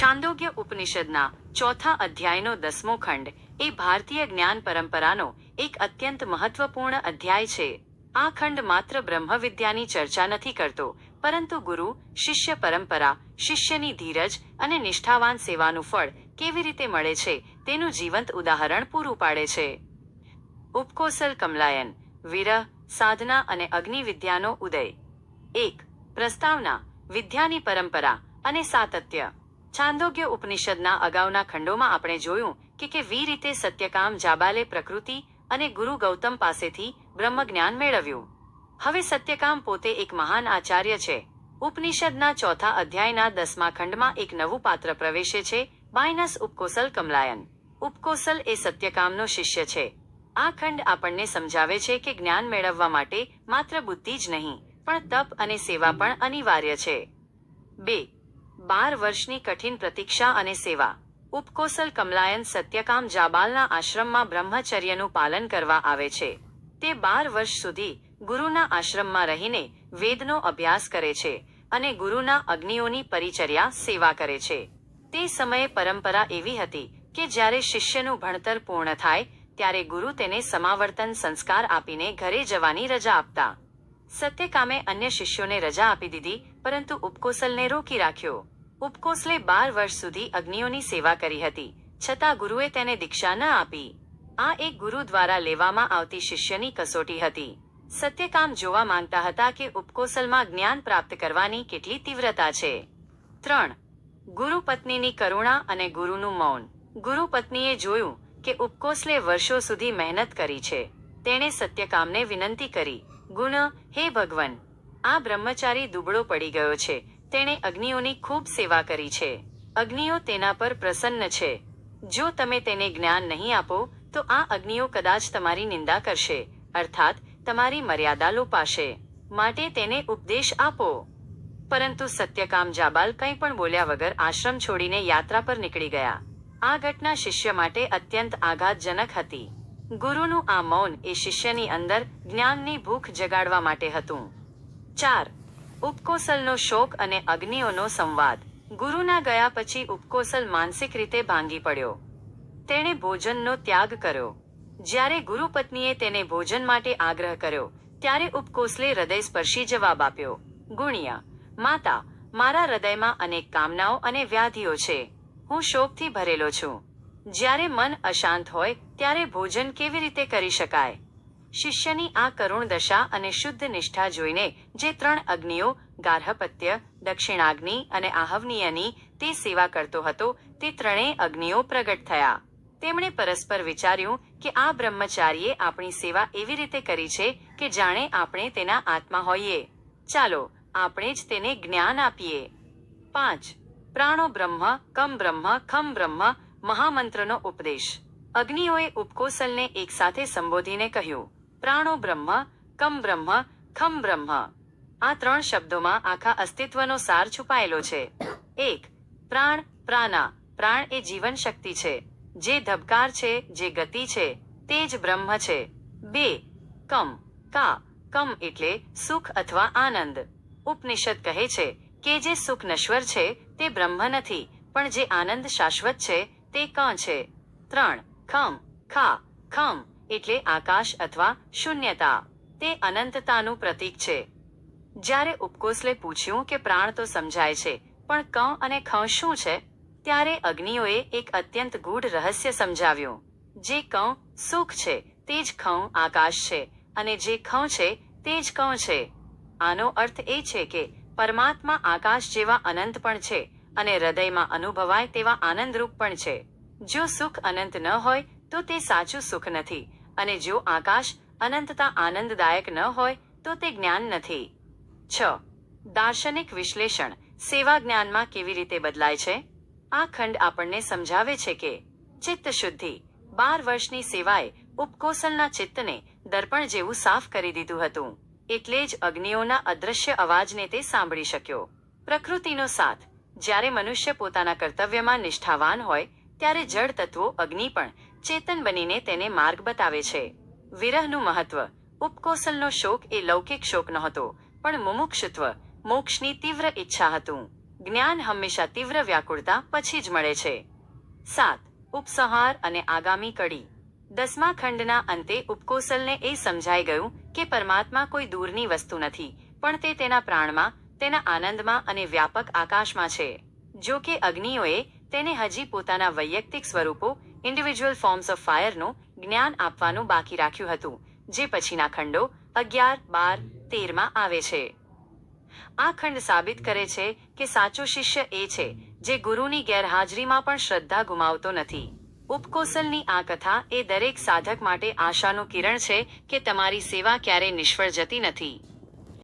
છાંદોગ્ય ઉપનિષદના ચોથા અધ્યાયનો દસમો ખંડ એ ભારતીય જ્ઞાન પરંપરાનો એક અત્યંત મહત્વપૂર્ણ અધ્યાય છે આ ખંડ માત્ર બ્રહ્મવિદ્યાની ચર્ચા નથી કરતો પરંતુ ગુરુ શિષ્ય પરંપરા શિષ્યની ધીરજ અને નિષ્ઠાવાન સેવાનું ફળ કેવી રીતે મળે છે તેનું જીવંત ઉદાહરણ પૂરું પાડે છે ઉપકોસલ કમલાયન વિરહ સાધના અને અગ્નિ વિદ્યાનો ઉદય એક પ્રસ્તાવના વિદ્યાની પરંપરા અને સાતત્ય છાંદોગ્ય ઉપનિષદના અગાઉના ખંડોમાં આપણે જોયું કે કેવી રીતે સત્યકામ જાબાલે પ્રકૃતિ અને ગુરુ ગૌતમ પાસેથી બ્રહ્મજ્ઞાન મેળવ્યું. હવે સત્યકામ પોતે એક મહાન આચાર્ય છે. ઉપનિષદના ચોથા અધ્યાયના દસમા ખંડમાં એક નવું પાત્ર પ્રવેશે છે, બાયનસ ઉપકોસલ કમલાયન. ઉપકોસલ એ સત્યકામનો શિષ્ય છે. આ ખંડ આપણને સમજાવે છે કે જ્ઞાન મેળવવા માટે માત્ર બુદ્ધિ જ નહીં, પણ તપ અને સેવા પણ અનિવાર્ય છે. બે બાર વર્ષની કઠિન પ્રતીક્ષા અને સેવા. ઉપકોસલ કમલાયન સત્યકામ જાબાલના આશ્રમમાં બ્રહ્મચર્યનું પાલન કરવા આવે છે. તે બાર વર્ષ સુધી ગુરુના આશ્રમમાં રહીને વેદનો અભ્યાસ કરે છે અને ગુરુના અગ્નિઓની પરિચર્યા સેવા કરે છે. તે સમયે પરંપરા એવી હતી કે જ્યારે શિષ્યનું ભણતર પૂર્ણ થાય, ત્યારે ગુરુ તેને સમાવર્તન સંસ્કાર આપીને ઘરે જવાની રજા આપતા. સત્યકામે અન્ય શિષ્યોને રજા આપી દીધી, પરંતુ ઉપકોસલને રોકી રાખ્યો. ઉપકોસલે બાર વર્ષ સુધી અગ્નિઓની સેવા કરી હતી, છતાં ગુરુએ તેને દીક્ષા ન આપી. આ એક ગુરુ દ્વારા લેવામાં આવતી શિષ્યની કસોટી હતી. સત્યકામ જોવા માંગતા હતા કે ઉપકોસલમાં જ્ઞાન પ્રાપ્ત કરવાની કેટલી તીવ્રતા છે. ત્રણ. ગુરુ પત્નીની કરુણા અને ગુરુનું મૌન. ગુરુ પત્નીએ જોયું કે ઉપકોસલે વર્ષો સુધી મહેનત કરી છે. તેણે સત્યકામને વિનંતી કરી, ગુણ, હે ભગવન! આ બ્રહ્મચારી દુબળો પડી ગયો છે. તેણે અગ્નિઓની ખૂબ સેવા કરી છે. અગ્નિઓ તેના પર પ્રસન્ન છે. જો તમે તેને જ્ઞાન નહીં આપો, તો આ અગ્નિઓ કદાચ તમારી નિંદા કરશે, અર્થાત તમારી મર્યાદા લોપાશે. માટે તેને ઉપદેશ આપો. પરંતુ સત્યકામ જાબાલ કંઈ પણ બોલ્યા વગર આશ્રમ છોડીને યાત્રા પર નીકળી ગયા. આ ઘટના શિષ્ય માટે અત્યંત આઘાતજનક હતી. ગુરુનું આ મૌન એ શિષ્યની અંદર જ્ઞાનની ભૂખ જગાડવા માટે હતું. ચાર ઉપકોસલનો શોક અને અગ્નિઓનો સંવાદ. ગુરુના ગયા પછી ઉપકોસલ માનસિક રીતે ભાંગી પડ્યો. તેણે ભોજનનો ત્યાગ કર્યો. જ્યારે ગુરુપત્નીએ તેને ભોજન માટે આગ્રહ કર્યો, ત્યારે ઉપકોસલે હૃદયસ્પર્શી જવાબ આપ્યો, ગુણ્યા, માતા, મારા હૃદયમાં અનેક કામનાઓ અને વ્યાધિઓ છે. હું શોકથી ભરેલો છું. જ્યારે મન અશાંત હોય, ત્યારે ભોજન કેવી રીતે કરી શકાય? શિષ્યની આ કરુણ દશા અને શુદ્ધ નિષ્ઠા જોઈને જે ત્રણ અગ્નિઓ, ગાર્હપત્ય, દક્ષિણાગ્નિ અને આહવનીયની તે સેવા કરતો હતો, તે ત્રણેય અગ્નિઓ પ્રગટ થયા. તેમણે પરસ્પર વિચાર્યું કે આ બ્રહ્મચારીએ આપણી સેવા એવી રીતે કરી છે કે જાણે આપણે તેના આત્મા હોઈએ. ચાલો, આપણે જ તેને જ્ઞાન આપીએ. પાંચ. પ્રાણો બ્રહ્મ, કમ બ્રહ્મ, ખમ બ્રહ્મ, મહામંત્રનો ઉપદેશ. અગ્નિઓએ ઉપકોસલને એકસાથે સંબોધીને કહ્યું પ્રાણો બ્રહ્મ, કમ બ્રહ્મ, ખમ બ્રહ્મ. આ ત્રણ શબ્દોમાં આખા અસ્તિત્વનો સાર છુપાયેલો છે. એક, પ્રાણ, પ્રાણા. પ્રાણ એ જીવન શક્તિ છે. જે ધબકાર છે, જે ગતિ છે, તે જ બ્રહ્મ છે. બે, કમ. કા. કમ એટલે સુખ અથવા આનંદ. ઉપનિષદ કહે છે કે જે સુખ નશ્વર છે, તે બ્રહ્મ નથી, પણ જે આનંદ શાશ્વત છે, તે ક છે. ત્રણ, ખમ. ખા. ખમ. એટલે આકાશ અથવા શૂન્યતા. તે અનંતતાનું પ્રતીક છે. જ્યારે ઉપકોસલે પૂછ્યું કે પ્રાણ તો સમજાય છે, પણ ક અને ખ શું છે? ત્યારે અગ્નિઓએ એક અત્યંત ગૂઢ રહસ્ય સમજાવ્યું. જે ક સુખ છે, તે જ ખ આકાશ છે, અને જે ખ છે, તે જ ક છે. આનો અર્થ એ છે કે પરમાત્મા આકાશ જેવા અનંત પણ છે, અને હૃદયમાં અનુભવાય તેવા આનંદરૂપ પણ છે. જો સુખ અનંત ન હોય, તો તે સાચું સુખ નથી અને જો આકાશ અનંતતા આનંદદાયક ન હોય, તો તે જ્ઞાન નથી. છ. દાર્શનિક વિશ્લેષણ સેવા જ્ઞાનમાં કેવી રીતે બદલાય છે? આ ખંડ આપણને સમજાવે છે કે ચિત્ત શુદ્ધિ બાર વર્ષની સેવાએ ઉપકોસલના ચિત્તને દર્પણ જેવું સાફ કરી દીધું હતું. એટલે જ અગ્નિઓના અદૃશ્ય અવાજને તે સાંભળી શક્યો. પ્રકૃતિનો સાથ જ્યારે મનુષ્ય પોતાના કર્તવ્યમાં નિષ્ઠાવાન હોય, ત્યારે જળ તત્વો અગ્નિ પણ ચેતન બનીને તેને માર્ગ બતાવે છે. વિરહનું મહત્વ. ઉપકોસલનો શોક એ લૌકિક શોક નહોતો, પણ મુમુક્ષુત્વ, મોક્ષની તીવ્ર ઈચ્છા હતું. જ્ઞાન હંમેશા તીવ્ર વ્યાકુળતા પછી જ મળે છે. સાત. ઉપસંહાર અને આગામી કડી. દસમા ખંડના અંતે ઉપકોસલને એ સમજાઈ ગયું કે પરમાત્મા કોઈ દૂરની વસ્તુ નથી, પણ તે તેના પ્રાણમાં, તેના આનંદમાં અને વ્યાપક આકાશમાં છે. જો કે અગ્નિઓએ તેને હજી પોતાના વૈયક્તિક સ્વરૂપો ઇન્ડિવિજ્યુઅલ ફોર્મ્સ ઓફ ફાયરનું જ્ઞાન આપવાનું બાકી રાખ્યું હતું, જે પછીના ખંડો અગિયાર, બાર, તેરમાં આવે છે. આ ખંડ સાબિત કરે છે કે સાચો શિષ્ય એ છે જે ગુરુની ગેરહાજરીમાં પણ શ્રદ્ધા ગુમાવતો નથી. ઉપકોસલની આ કથા એ દરેક સાધક માટે આશાનું કિરણ છે કે તમારી સેવા ક્યારેય નિષ્ફળ જતી નથી.